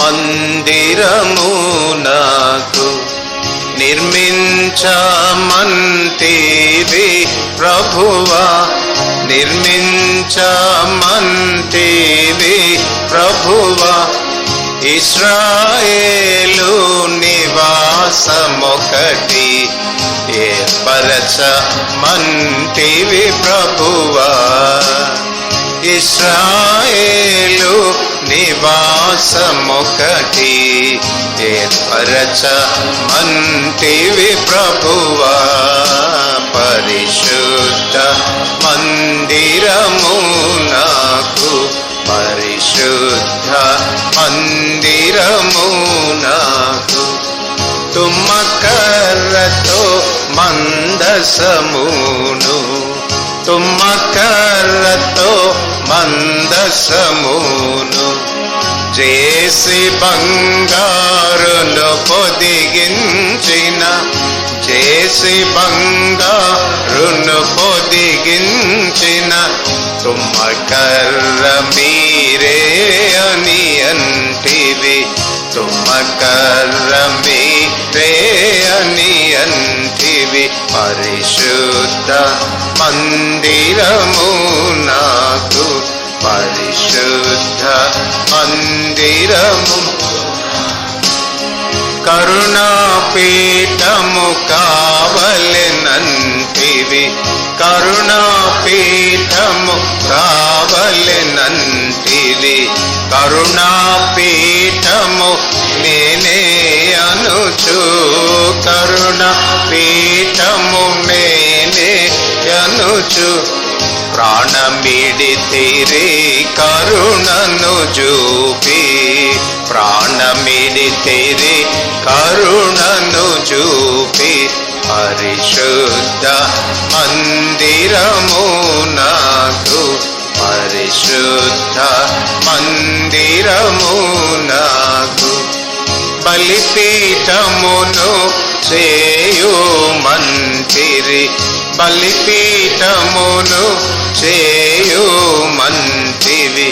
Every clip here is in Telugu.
మందిరము నాకు నిర్మించమంటివి ప్రభువా నిర్మించమంటివి ప్రభువా. ఇస్రాయేలు నివాసమొకటి ఏర్పరచమంటివి ప్రభువా. ఇస్రాయేలు నివాసమొకటి. ఏర్పరచమంటివి ప్రభువా పరిశుద్ధ మందిరము నాకు. పరిశుద్ధ మందిరము నాకు. తుమ్మకర్రతో మందసమును. తుమ్మకర్రతో రసమును చేసి బంగారును పొదిగించిన చేసి బంగారును పొదిగించిన తుమ్మకర్ర మీరే అని అంటివి. తుమ్మకర్ర మీరే అని అంటివి. పరిశుద్ధ మందిరము నాకు పరిశుద్ధ మందిరము. కరుణాపీఠము కావలెనంటివి కరుణాపీఠము కావలెనంటివి కరుణాపీఠము నేనే అనుచు. కరుణాపీఠము నేనే అనుచు. ప్రాణమిడితిరి కరుణను చూపి. ప్రాణమిడితిరి కరుణను చూపి. పరిశుద్ధ మందిరము నాకు పరిశుద్ధ మందిరము నాకు. బలిపీఠమును చేయుమంటిరి బలిపీఠమును చేయుమంటివి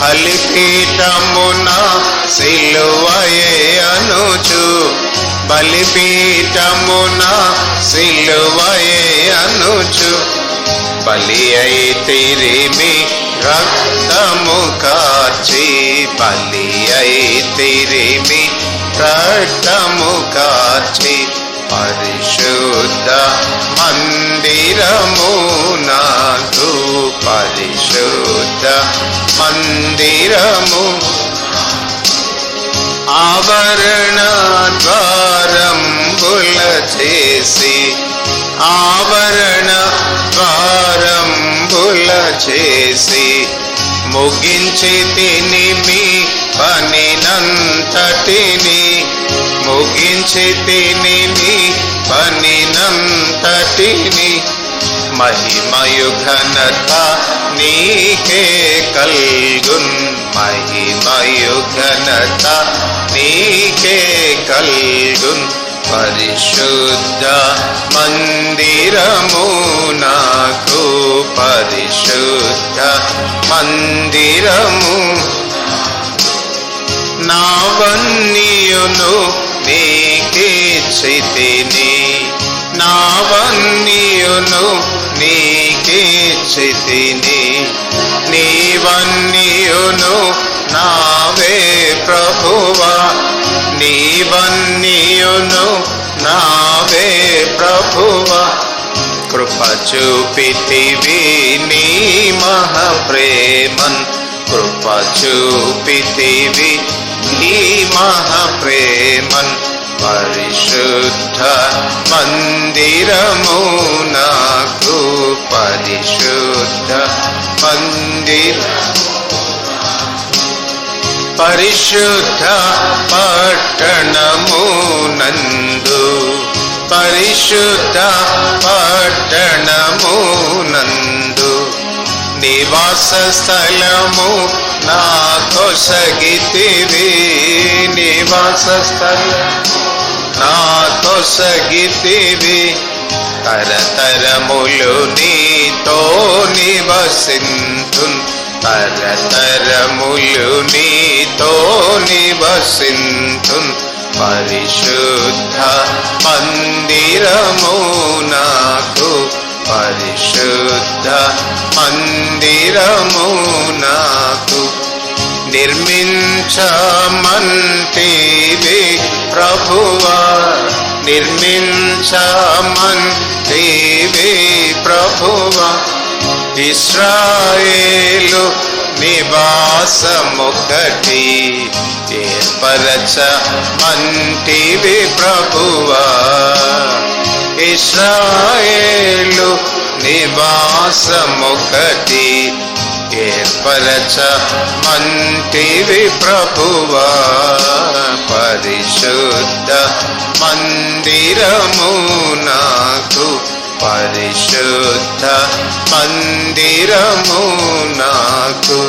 బలిపీఠమున సిలువయనుచు బలిపీఠమున సిలువయనుచు బలి అయితిరిమి రక్తము కాచి. బలి అయితిరిమి రక్తము కాచి. పరిశుద్ధ మందిరమునా మందిరము. ఆవరణ ద్వారంబుల చేసి ఆవరణ ద్వారంబుల చేసి ముగించి తిని మీ పనినంతటిని ముగించి తిని మీ పనినంతటిని మహిమయుఘనత నీకే కల్గున్. మహిమయుఘనత నీకే కల్గున్. పరిశుద్ధ మందిరము నాకు పరిశుద్ధ మందిరము. నావన్నీయును నీకే చితిని నావన్నీయును నీకిచ్చితిని నీవన్నీయును నావే ప్రభువా. నీవన్నీయును నావే ప్రభువా. కృప చూపితివి నీ మహప్రేమన్. కృప చూపితివి నీ మహప్రేమన్. పరిశుద్ధ మందిరమునా నాకు పరిశుద్ధ మందిర. పరిశుద్ధ పట్టణము నందు. పరిశుద్ధ పట్టణము నందు. నివాస తరతరములు నీతో నివసింతున్. తరతరములు నీతో నివసింతున్. పరిశుద్ధ మందిరము నాకు పరిశుద్ధ మందిరము నాకు నిర్మించమంటివి ప్రభువా నిర్మించమంటివి ప్రభువ ఇస్రాయేలు నివాసముకటి ఏర్పరచ మంటివి ప్రభువా. ఇస్రాయేలు నివాసముకటి ఏర్పరచ మంటివి ప్రభువా. పరిశుద్ధ मन्दिरमु नातु परिशुद्ध मन्दिरमु नातु